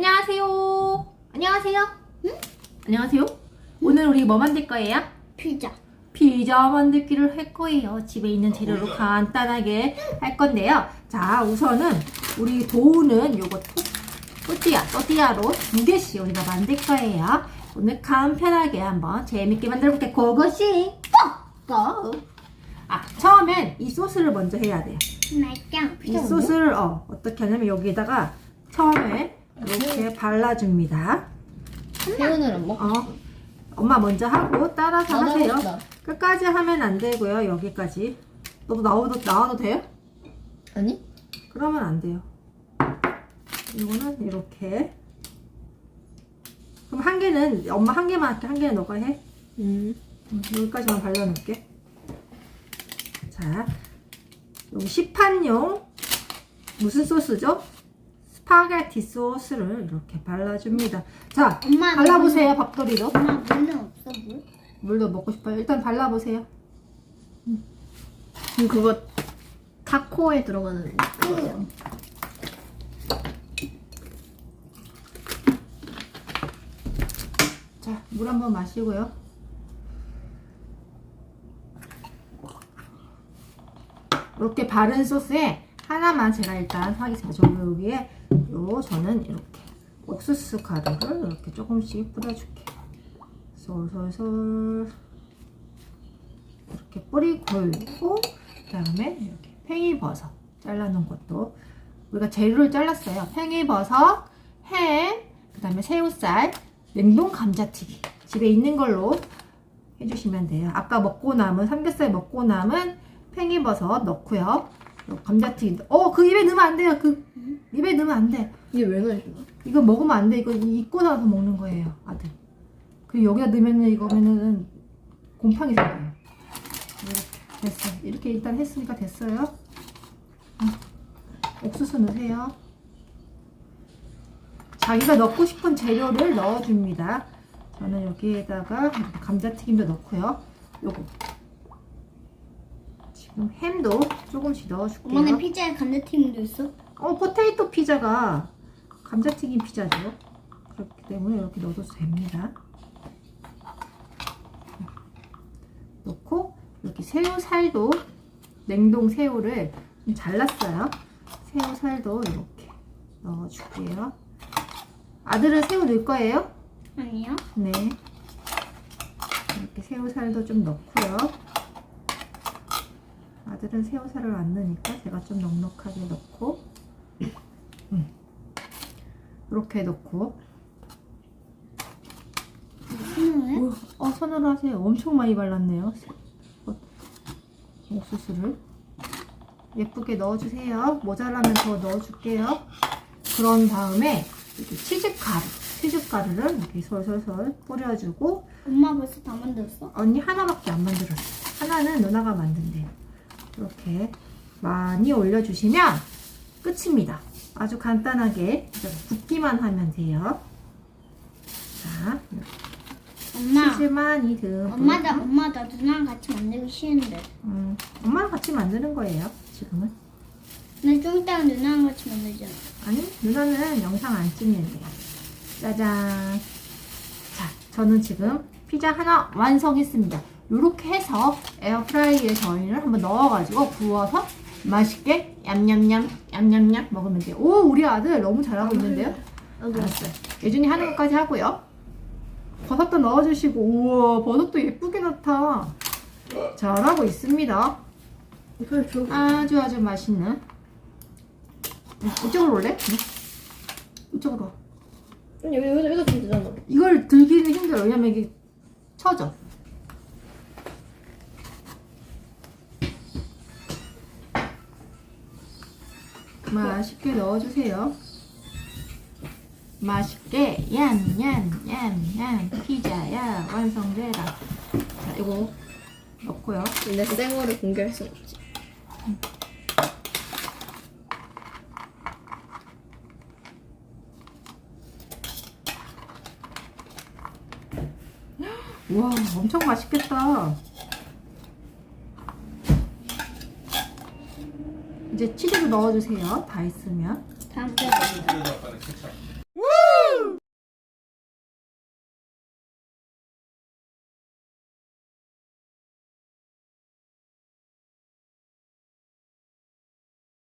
안녕하세요. 안녕하세요. 응? 안녕하세요. 오늘 우리 뭐 만들 거예요? 피자. 피자 만들기를 할 거예요. 집에 있는 재료로 간단하게 할 건데요. 자, 우선은 우리 도우는 요거 토- 또띠아, 또띠아로 두 개씩 우리가 만들 거예요. 오늘 간편하게 한번 재밌게 만들어 볼게요. 고고싱! 고! 고! 아, 처음엔 이 소스를 먼저 해야 돼요. 맛있죠? 이 소스를 어, 어떻게 하냐면 여기다가 처음에 이렇게 발라줍니다. 안 먹고 어, 엄마 먼저 하고 따라서 나도 하세요. 해봅시다. 끝까지 하면 안 되고요. 여기까지. 너도 나와도 나와도 돼요? 아니? 그러면 안 돼요. 이거는 이렇게. 그럼 한 개는 엄마 한 개만 할게. 한 개는 너가 해. 음. 음, 여기까지만 발라놓을게. 자, 여기 시판용 무슨 소스죠? 스파게티 소스를 이렇게 발라줍니다. 자, 엄마 발라보세요, 밥도리로. 엄마 물은 없어 물? 물도 먹고 싶어요. 일단 발라보세요. 음, 그거 타코에 들어가는 거예요. 자, 물 한번 마시고요. 이렇게 바른 소스에 하나만 제가 일단 하겠습니다. 저 여기에 요 저는 이렇게 옥수수 가루를 이렇게 조금씩 뿌려줄게요. 솔솔솔 이렇게 뿌리 걸고 그 다음에 이렇게 팽이버섯 잘라놓은 것도 우리가 재료를 잘랐어요. 팽이버섯, 햄, 그 다음에 새우살, 냉동 감자튀김 집에 있는 걸로 해주시면 돼요. 아까 먹고 남은 삼겹살 먹고 남은 팽이버섯 넣고요. 요 감자튀김. 어, 그 입에 넣으면 안 돼요. 그 입에 넣으면 안 돼. 이게 왜 넣어주나? 이거 먹으면 안 돼. 이거 입고 나서 먹는 거예요, 아들. 그리고 여기다 넣으면은 이거면은 곰팡이 생겨요. 이렇게 됐어. 이렇게 일단 했으니까 됐어요. 음. 옥수수 넣으세요. 자기가 넣고 싶은 재료를 넣어줍니다. 저는 여기에다가 감자튀김도 넣고요. 요거 지금 햄도 조금씩 넣어줄게요. 엄마네 피자에 감자튀김도 있어? 어, 포테이토 피자가 감자튀김 피자죠. 그렇기 때문에 이렇게 넣어도 됩니다. 넣고 이렇게 새우살도 냉동 새우를 좀 잘랐어요. 새우살도 이렇게 넣어줄게요. 아들은 새우 넣을 거예요? 아니요. 네. 이렇게 새우살도 좀 넣고요. 아들은 새우살을 안 넣으니까 제가 좀 넉넉하게 넣고, 음. 이렇게 넣고, 손으로요? 오, 어 손으로 하세요. 엄청 많이 발랐네요. 어, 옥수수를 예쁘게 넣어주세요. 모자라면 더 넣어줄게요. 그런 다음에 이렇게 치즈가루, 치즈가루를 이렇게 솔솔솔 뿌려주고 엄마 벌써 다 만들었어? 언니 하나밖에 안 만들었어. 하나는 누나가 만든대요. 이렇게 많이 올려주시면 끝입니다. 아주 간단하게 붓기만 하면 돼요. 자, 엄마. 치즈만 이 듬뿍. 엄마 나 엄마 나 누나랑 같이 만들기 싫은데. 음, 엄마랑 같이 만드는 거예요. 지금은. 근데 좀 이따가 누나랑 같이 만들잖아. 아니, 누나는 영상 안 찍는데요. 짜잔. 자, 저는 지금 피자 하나 완성했습니다. 이렇게 해서 에어프라이기에 저희를 한번 넣어가지고 구워서 맛있게 얌얌얌 얌얌얌 먹으면 돼요. 오, 우리 아들 너무 잘하고 있는데요. 알았어요. 예준이 하는 것까지 하고요. 버섯도 넣어주시고, 우와, 버섯도 예쁘게 나타. 잘하고 있습니다. 이걸 줘. 아주 아주 맛있는. 응, 이쪽으로 올래? 응. 이쪽으로 와. 여기 여기다 여기다 주면 되잖아. 이걸 들기는 힘들어. 왜냐면 이게 쳐져. 맛있게 넣어주세요. 맛있게 얌얌얌얌 피자야 완성되라. 자 이거 넣고요. 근데 생얼을 공개할 순 없지. 와 엄청 맛있겠다. 이제 치즈도 넣어주세요. 다 있으면. 다음 아까는